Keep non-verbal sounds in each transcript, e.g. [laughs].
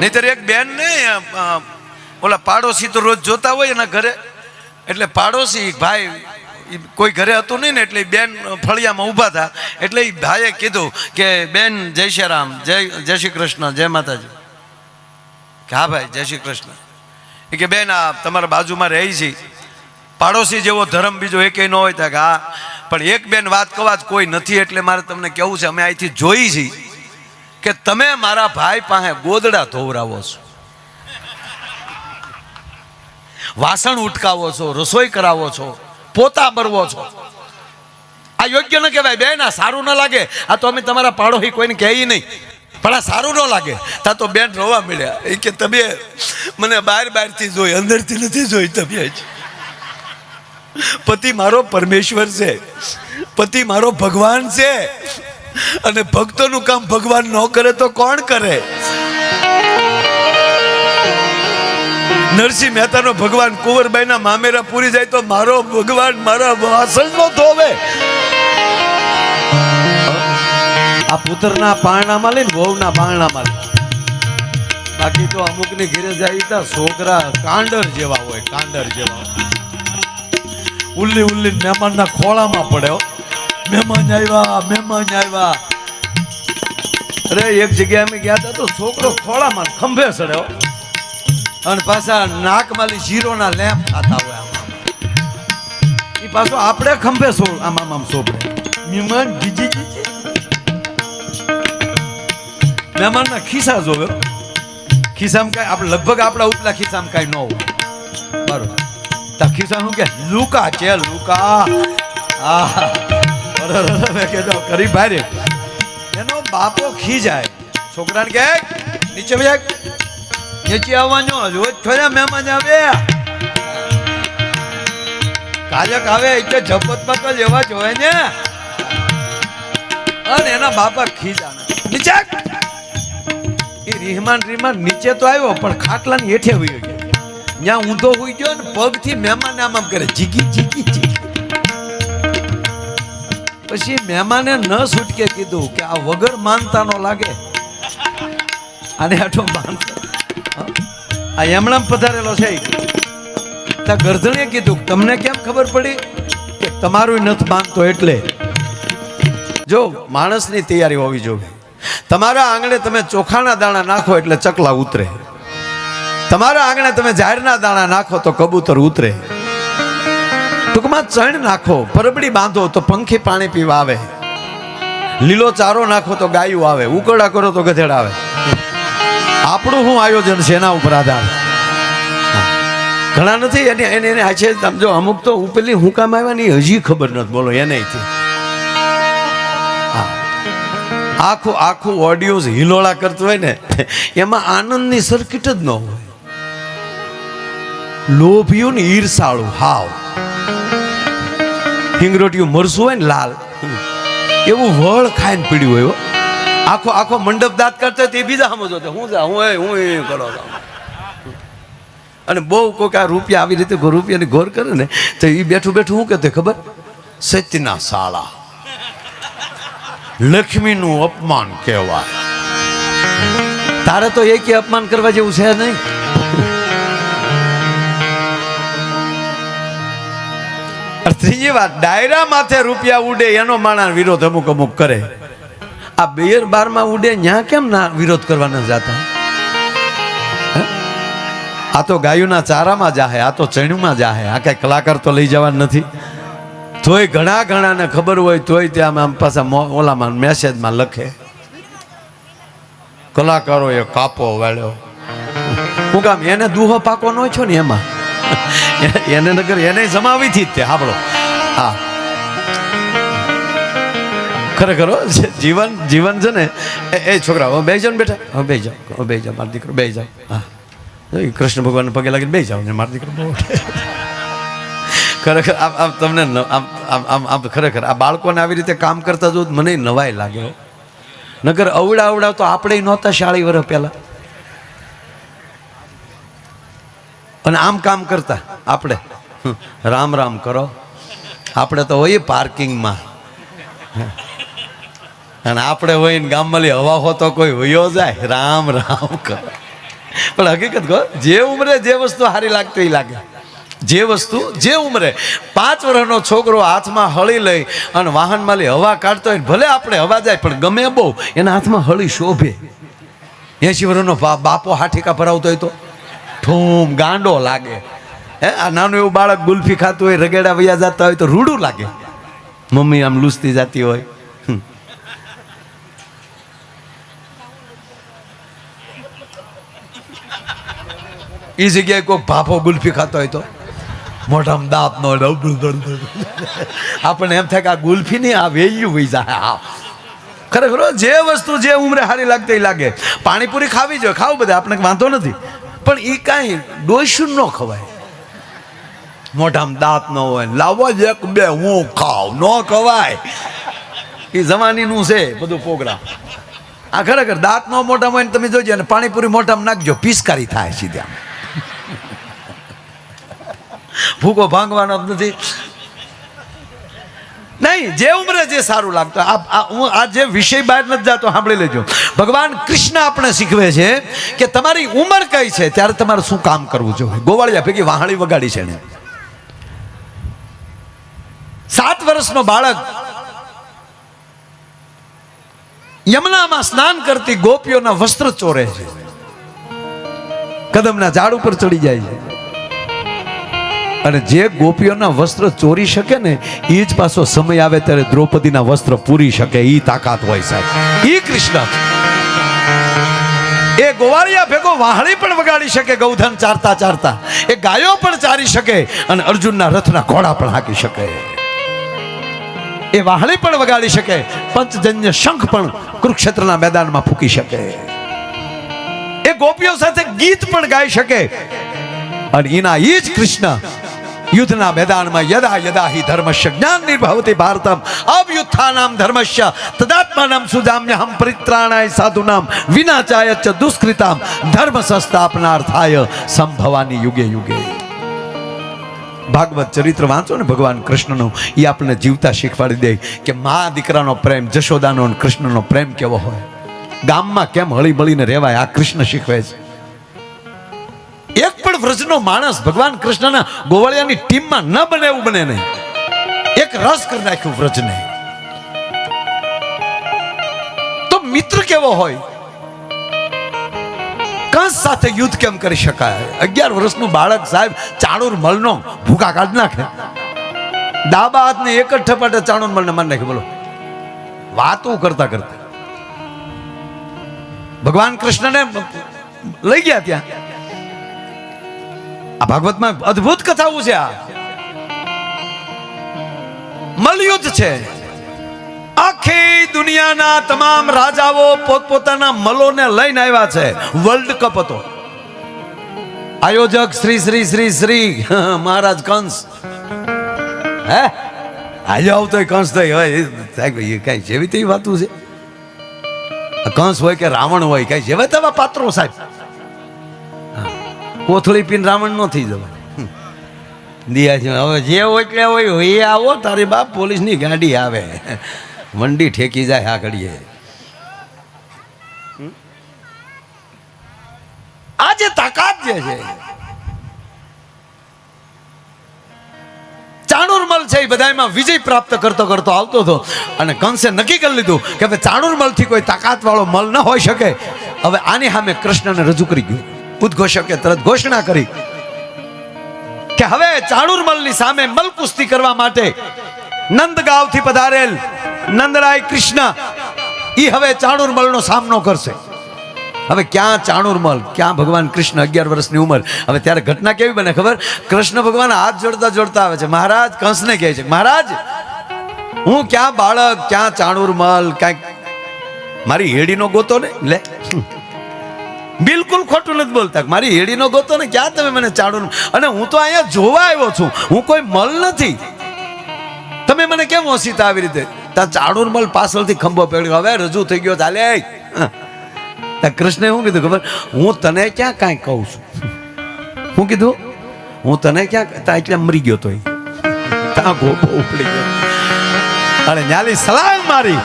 નહીતર એક બેન ને ઓલા પાડોશી તો રોજ જોતા હોય એના ઘરે. એટલે પાડોશી ભાઈ કોઈ ઘરે હતું નહીં ને, એટલે બેન ફળિયામાં ઊભા હતા એટલે એ ભાઈએ કીધું કે, બેન, જય શ્રી રામ, જય જય શ્રી કૃષ્ણ, જય માતાજી. કે, હા ભાઈ, જય શ્રી કૃષ્ણ. એ કે, બેન, આ તમારા બાજુમાં રહી છે. પાડોશી જેવો ધર્મ બીજો એકેય ન હોય. ત્યાં કે, હા, પણ એક બેન વાત કવા જ કોઈ નથી, એટલે મારે તમને કહેવું છે, અમે અહીંથી જોઈ છીએ. કે તમે મારા ભાઈ પાસે ગોદડા ધોવરાવો છો. વાસણ ઉટકાવો છો, રસોઈ કરાવો છો, પોતા બરવો છો. આ યોગ્ય ન કહેવાય બેન આ સારું ન લાગે. આ તો અમે તમારા પાડોશી કોઈને કહે નહીં. પણ આ સારું ન લાગે. તા તો બેન રોવા મળ્યા. એ કે તમે મને બહાર બહારથી જોઈ, અંદરથી નથી જોઈ તમે પતિ મારો પરમેશ્વર છે. પતિ મારો ભગવાન છે. અને ભક્તોનું કામ ભગવાન ન કરે તો કોણ કરે? નરસિંહ મહેતાનો ભગવાન કુંવરબાઈના મામેરા પૂરી જાય તો મારો ભગવાન મારા વાસણ નો ધોવે. આ પુત્રના પારણામાં લઈને વહુના પારણામાં લઈ બાકી તો અમુકની ઘેરે જાય તા છોકરા કાંડર જેવા હોય, કાંડર જેવા. ઉલ્લી ઉલ્લી મહેમાનના ખોળામાં પડ્યો મહેમાન આવ્યા મહેમાન આવ્યા. અરે, એક જગ્યાએ અમે ગયા હતા તો છોકરો ખોળામાં ખંભે ચડ્યો. અને પાછા નાકમાલી જીરોના લેમ્પ ખાતા હોય આમાં એ પાછો આપણે ખંભે સો આમ આમ સોપડે. મહેમાન જીજી જીજી. મહેમાનના ખિસ્સા જોવે. ખિસ્સામાં કાંઈ આપણે લગભગ આપણા ઉપલા ખિસ્સામાં કાંઈ ન હોય. બરોબર. તા ખિસ્સા શું કે લુકા છે, લુકા. આ કરી ભારે એનો બાપો ખીજાય. છોકરાને કે નીચે ભાઈ નીચે આવવાનો રોજ થોડા મહેમાન આવે. કાજક આવે એટલે જપતમાં તો લેવા જોઈએ ને. અને એના બાપા ખીજાના. નીચે આવ. એ રીહમાન રીહમાન, નીચે તો આવ્યો, પણ ખાટલાની હેઠે વયો ગયો. ત્યાં ઊંધો હોઈ ગયો ને પગથી મહેમાન આમ આમ કરે જીગી જીગી જીગી પછી મહેમાને ન છૂટકે કીધું કે આ વગર માનતાનો લાગે. આને આટો માનતો આ એમણામ પધારેલો છે. ત્યાં ગરધણીએ કીધું, તમને કેમ ખબર પડી કે તમારું નથી માનતો એટલે? જો, માણસની તૈયારી હોવી જોઈએ. તમારા આંગણે તમે ચોખાના દાણા નાખો એટલે ચકલા ઉતરે. તમારા આંગણે તમે ઝાડના દાણા નાખો તો કબૂતર ઉતરે. ટૂંકમાં ચણ નાખો, પરબડી બાંધો તો પંખી પાણી પીવા આવે. લીલો ચારો નાખો તો ગાયું આવે ઉકળા કરો તો ગધેડ આવે. આપણું શું આયોજન છે એના ઉપર આધાર? ઘણા નથી, એને એને એને આ છે સમજો અમુક તો ઉપેલી હું કામ આવ્યા ને હજી ખબર નથી, બોલો, એને આખું આખું ઓડિયોઝ હિલોળા કરતું હોય ને, એમાં આનંદની સર્કિટ જ ન હોય. લોભિયું ને ઈર્ષાળું, હાવ. હિંગરોટિયું મરસું હોય ને લાલ. એવું વળ ખાઈને પીડ્યું હોય આખો આખો મંડપ દાંત કરતો તે બીજા સમજો હું જા હું હું એ કરો અને બહુ કોઈક આ રૂપિયા આવી રીતે રૂપિયાની ઘોર કરે ને, તો એ બેઠું બેઠું શું કહેતો ખબર? સત્યના શાળા. લક્ષ્મીનું અપમાન કહેવાય. તારે તો એ અપમાન કરવા જેવું છે નહીં. ત્રીજી વાત, ડાયરા માથે રૂપિયા ઉડે, એનો માણા વિરોધ અમુક અમુક કરે. આ બેયર બારમાં ઉડે, ન્યા કેમ ના વિરોધ કરવાના જાતા? આ તો ગાયોના ચારામાં જાહે, આ તો ચણ્યુંમાં જાહે, આ કઈ કલાકાર તો લઈ જવા નથી. તોય ઘણા ઘણાને ખબર હોય, તોય ત્યાં આમ પાછા ઓલામાં મેસેજમાં લખે. કલાકારોએ કાપો વાળ્યો. હું કામ, એને દુહો પાકો નો છો ને એમાં? [laughs] એને નગર એને જમાવી થી જ તે હાબળો હા. ખરેખર જીવન જીવન છે ને, એ છોકરા બે જાઓ બેટા. હવે બે જાઓ બે જાઓ, મારો દીકરો, બે જાઓ. હા. કૃષ્ણ ભગવાનને પગે લાગીને બે જાઓ ને, મારો દીકરો બહુ ખરેખર આમ તમને આમ આમ આમ ખરેખર આ બાળકોને આવી રીતે કામ કરતા જો મને નવાઈ લાગે હો. નગર અવડા અવડા તો આપણે નહોતા શાળી વર્ષ પહેલા. અને આમ કામ કરતા, આપણે. રામ રામ કરો. આપણે તો હોઈએ પાર્કિંગમાં. અને આપણે હોય ને ગામમાં હવા હો તો કોઈ વયો જાય. રામ રામ કરો. પણ હકીકત કહો, જે ઉંમરે જે વસ્તુ સારી લાગતી એ લાગે. જે વસ્તુ જે ઉંમરે. પાંચ વર્ષનો છોકરો હાથમાં હળી લઈ અને વાહનમાં લઈ હવા કાઢતો હોય ભલે આપણે હવા જાય, પણ ગમે બહુ, એના હાથમાં હળી શોભે. એસી વર્ષનો બાપો હાઠીકા ભરાવતો હોય તો. ઠૂમ ગાંડો લાગે. હે, આ નાનું એવું બાળક ગુલ્ફી ખાતું હોય, રગેડા વૈયા જતા હોય તો રૂડું લાગે. મમ્મી આમ લૂસતી જતી હોય. એ જગ્યાએ કોઈ ભાફો ગુલ્ફી ખાતો હોય તો મોઢામાં દાંત નો આપણને એમ થાય કે આ ગુલ્ફી નહીં આ વેલ્યુ વહી જાય. આ ખરેખર જે વસ્તુ જે ઉમરે સારી લાગતી લાગે. પાણીપુરી ખાવી જોઈએ, ખાવું બધા આપણે વાંધો નથી. પણ એ કાંઈ ડોસ્યું ન ખવાય. મોઢામાં દાંત ન હોય. લાવો જ એક બે, હું ખાવ. ન ખવાય. એ જમાનીનું છે બધું પ્રોગ્રામ. આ ખરેખર દાંત નો મોઢામાં હોય તમે જોજો અને પાણીપુરી મોઢામાં નાખજો, પિસ્કારી થાય સીધા. ભૂકો ભાંગવાનો નથી. નહીં, જે ઉંમરે જે સારું લાગતું આ- હું આ જે વિષય બહાર નથી જતો, સાંભળી લેજો. ભગવાન કૃષ્ણ આપણે શીખવે છે કે તમારી ઉંમર કઈ છે? ત્યારે તમારે શું કામ કરવું જોઈએ? ગોવાળિયા ભેગી વાહણી વગાડી છે સાત વર્ષનો બાળક યમુનામાં સ્નાન કરતી ગોપીઓના વસ્ત્ર ચોરે છે. કદમના ઝાડ ઉપર ચડી જાય છે. અને જે ગોપીઓના વસ્ત્ર ચોરી શકે ને, એ જ પાછો સમય આવે ત્યારે દ્રૌપદીના વસ્ત્ર પૂરી શકે. એ તાકાત હોય સાહેબ. એ કૃષ્ણ. એ ગોવાળિયા ભેગો વાહળી પણ વગાડી શકે, ગૌધન ચારતા ચારતા. એ ગાયો પણ ચારી શકે અને અર્જુનના રથના ઘોડા પણ હાકી શકે. એ વાહળી પણ વગાડી શકે, પંચજન્ય શંખ પણ કુરુક્ષેત્રના મેદાનમાં ફૂકી શકે. એ ગોપીઓ સાથે ગીત પણ ગાઈ શકે. અને એના એ જ કૃષ્ણ યુદ્ધના મેદાનમાં યદા યદા હિ ધર્મશ જ્ઞાન નિર્ભવતી ભારતમ અવયુત્થાનામ ધર્મસ્ય, તદાત્માનામ સુજામ્યહમ પરિત્રાણાય સાધુનામ વિનાચાય ચ દુષ્કૃતામ ધર્મ સંસ્થાપનાર્થાય સંભવાની યુગે યુગે. ભાગવત ચરિત્ર વાંચો ને ભગવાન કૃષ્ણનું એ આપણને જીવતા શીખવાડી દે કે મા દીકરાનો પ્રેમ, જશોદાનો અને કૃષ્ણનો પ્રેમ કેવો હોય? ગામમાં કેમ હળી મળીને રહેવાય? આ કૃષ્ણ શીખવે છે. વ્રજનો માણસ ભગવાન કૃષ્ણના ગોવાળિયાની ટીમમાં ન બને એવું બને નહીં. એક રસ કરી નાખ્યું વ્રજને તો મિત્ર કેવો હોય? કંસ સાથે યુદ્ધ કેમ કરી શકાય? અગિયાર વર્ષનું બાળક સાહેબ ચાણુર મલનો ભૂકા કાઢ નાખે. ડાબા હાથને એક જ ઠપાટે ચાણુર મલને મારી નાખે. બોલો. વાતો કરતા કરતા. ભગવાન કૃષ્ણને લઈ ગયા ત્યાં. આ ભાગવતમાં અદ્ભુત કથાઓ છે આ. મલયુદ્ધ છે. આખી દુનિયાના તમામ રાજાઓ પોતપોતાના મલોને લઈને આવ્યા છે. વર્લ્ડ કપ હતો. આયોજક શ્રી શ્રી શ્રી શ્રી, [laughs] મહારાજ કંસ. હે? આજે આવતો કંસ થઈ હોય. કઈ જેવી તેવી વાતું છે. કંસ હોય કે રાવણ હોય, કઈ જેવા તેવા પાત્રો સાહેબ. કોથળી પીને રાવણ નો થઈ જવાય. દિયા હવે જે હોય એટલે હોય, એ આવો, તારી બાપ પોલીસની ગાડી આવે. મંડી ઠેકી જાય આ ઘડીએ. આ જે તાકાત જે છે ચાણુરમલ છે એ બધામાં વિજય પ્રાપ્ત કરતો કરતો આવતો હતો અને કંસે નક્કી કરી લીધું કે હવે ચાણુરમલથી કોઈ તાકાત વાળો મલ ન હોઈ શકે. હવે આની સામે કૃષ્ણને રજૂ કરી ગયું. ઉદ્ઘોષકે તરત ઘોષણા કરી કે હવે ચાણુરમલની સામે મલ કુસ્તી કરવા માટે નંદગાંવથી પધારેલ નંદરાય કૃષ્ણ ઈ હવે ચાણુરમલનો સામનો કરશે. હવે ક્યાં ચાણુરમલ ક્યાં ભગવાન કૃષ્ણ અગિયાર વર્ષની ઉંમર? હવે ત્યારે ઘટના કેવી બને ખબર? કૃષ્ણ ભગવાન હાથ જોડતા જોડતા આવે છે. મહારાજ કંસને કહે છે, મહારાજ, હું ક્યાં બાળક, ક્યાં ચાણુરમલ કાંઈક મારી હેડીનો ગોતો ને? લે. બિલકુલ ખોટું નથી બોલતા. મારી હેડીનો ગોતો ને ક્યાં તમે મને ચાડો અને હું તો અહીંયા જોવા આવ્યો છું. હું કોઈ મલ નથી. તમે મને કેમ ઓસીતા આવી રીતે? ત્યાં ચાડો મલ પાછળથી ખંભો પેડ્યો. હવે રજૂ થઈ ગયો. ચાલે કૃષ્ણે શું કીધું ખબર? હું તને ક્યાં કાંઈ કહું છું? શું કીધું? હું તને ક્યાં ત્યાં એટલે મરી ગયો તો ત્યાં ગોપો ઉપડી ગયો. અને ન્યાલી, સલામ મારી.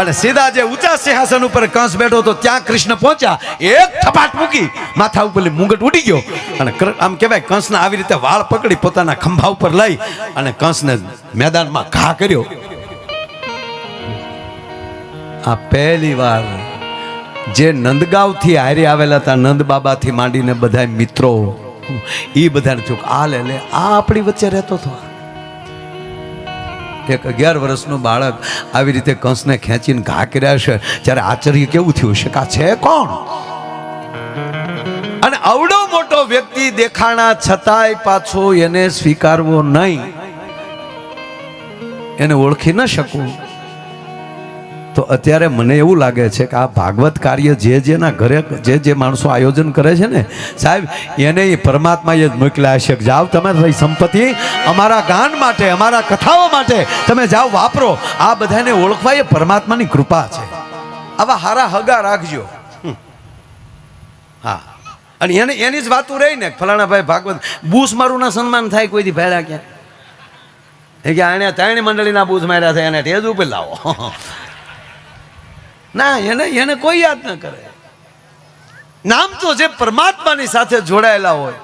અને સીધા જે ઊંચા સિંહાસન ઉપર કંસ બેઠો હતો, ત્યાં કૃષ્ણ પહોંચ્યા. એક થપાટ મૂકી. માથા ઉપર મુંગટ ઉડી ગયો. અને આમ કહેવાય, કંસને આવી રીતે વાળ પકડી પોતાના ખંભા ઉપર લઈ અને કંસને મેદાનમાં ઘા કર્યો. આ પહેલી વાર જે નંદગાંવથી હારી આવેલા હતા નંદ બાબાથી માંડીને બધા મિત્રો એ બધાને ચોક આ લે લે, આ આપણી વચ્ચે રહેતો હતો. એક અગિયાર વર્ષનું બાળક આવી રીતે કંસને ખેંચીને ઘા કર્યા છે, ત્યારે આશ્ચર્ય કેવું થયું છે કા છે કોણ? અને અવડો મોટો વ્યક્તિ દેખાણા છતાંય પાછો એને સ્વીકારવો નહીં. એને ઓળખી ન શકું. તો અત્યારે મને એવું લાગે છે કે આ ભાગવત કાર્ય જે જેના ઘરે જે જે માણસો આયોજન કરે છે ને, સાહેબ, એને પરમાત્મા પરમાત્માએ જ મોકલ્યા છે જાઓ તમે સંપત્તિ અમારા ગાન માટે, અમારા કથાઓ માટે તમે જાઓ, વાપરો. આ બધાને ઓળખવા એ પરમાત્માની કૃપા છે. આવા હારા હગા રાખજો. હા. અને એને, એની જ વાતું રહી ને, ફલાણા ભાઈ ભાગવત, બૂસ મારું ના સન્માન થાય કોઈથી ભેળા ક્યાં? એ કે આણે ત્રણ મંડળીના બુશ માર્યા છે, એને ટેજ ઉપર લાવો. ના, એને એને કોઈ યાદ ન કરે. નામ તો જે પરમાત્માની સાથે જોડાયેલા હોય.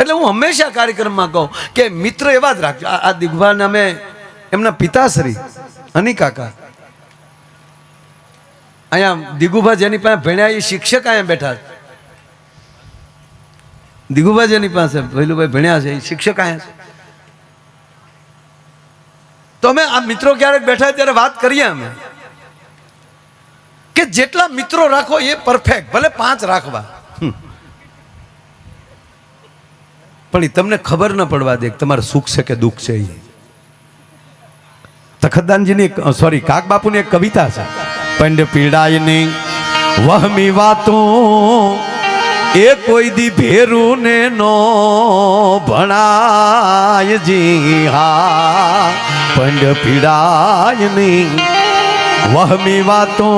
એટલે હું હંમેશા કાર્યક્રમમાં કહું કે મિત્ર એવા જ રાખજો. આ- દિગ્ભાન અમે એમના પિતાશ્રી અની કાકા. અહીંયા દિગુભા જેની પાસે ભણ્યા એ શિક્ષક અહીંયા બેઠા છે. દિગુભા જેની પાસે ભૈલુભાઈ ભણ્યા છે એ શિક્ષક અહીંયા છે. તો અમે આ મિત્રો ક્યારેક બેઠા ત્યારે વાત કરીએ અમે. કે જેટલા મિત્રો રાખો એ પરફેક્ટ ભલે પાંચ રાખવા. પણ એ તમને ખબર ન પડવા દે તમારે સુખ છે કે દુઃખ છે એ તખતદાનજીની સોરી કાક બાપુની એક કવિતા છે. પંડ પીડાયની વહમી વાતો, એ કોઈ દી ભેરું ને નો ભણાય જી હા. પંડ પીડાયની વહમી વાતો,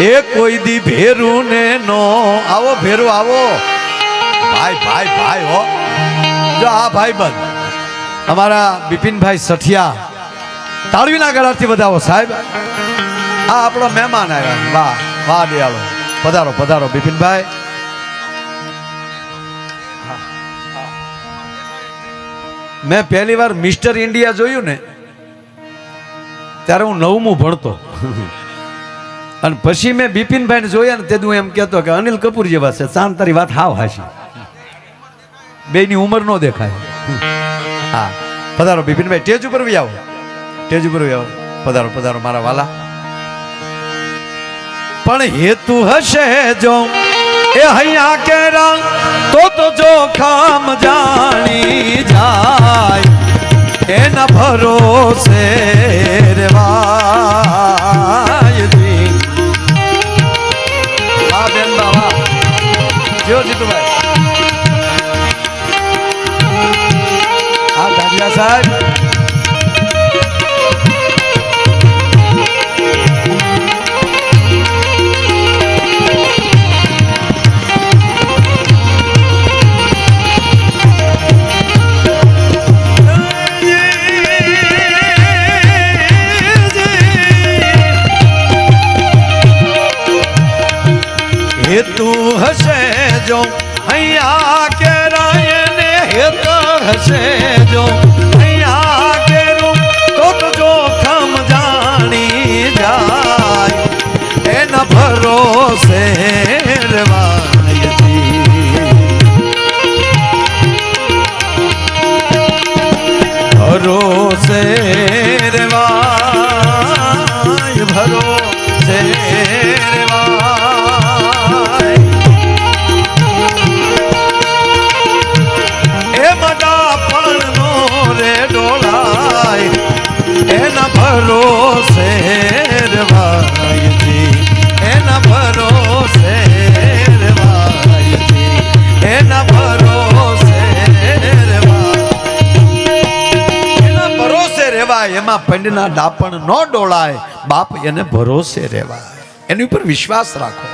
એ કોઈ દી ભેરું ને નો. આવો ભેરું, આવો. ભાઈ ભાઈ ભાઈ, હો. જો આ ભાઈ બંધ. અમારા બિપિનભાઈ સઠિયા, તાળવીના ગળાથી વધાવો, સાહેબ. આ આપણો મહેમાન આવ્યા. વાહ વાહ, દયાળો. પધારો પધારો, બિપિનભાઈ. મેં પહેલી વાર મિસ્ટર ઇન્ડિયા જોયું ને, ત્યારે હું નવમું ભણતો. અને પછી મેં બિપિનભાઈને જોયા ને તે હું એમ કહેતો કે અનિલ કપૂર જેવા છે, શાંત તારી વાત હાવ હાશી બેની ઉંમર નો દેખાય. હા, પધારો બિપિનભાઈ ટેજ ઉપર બી આવો. ટેજ ઉપર બી આવો. પધારો પધારો મારા વાલા. પણ હેતુ હશે જો એ હૈયા કેરા તો તો જોખમ જાણી જાય. એના ભરોસે રેવાય જી હા, બેન બાબા જો જીતુભાઈ. સાહેબ. હેતુ હશે જો અહીંયા કેરાયને હેતુ હશે. પંડના ડાપણ ન ડોળાય બાપ એને ભરોસે રહેવાય એની ઉપર વિશ્વાસ રાખો.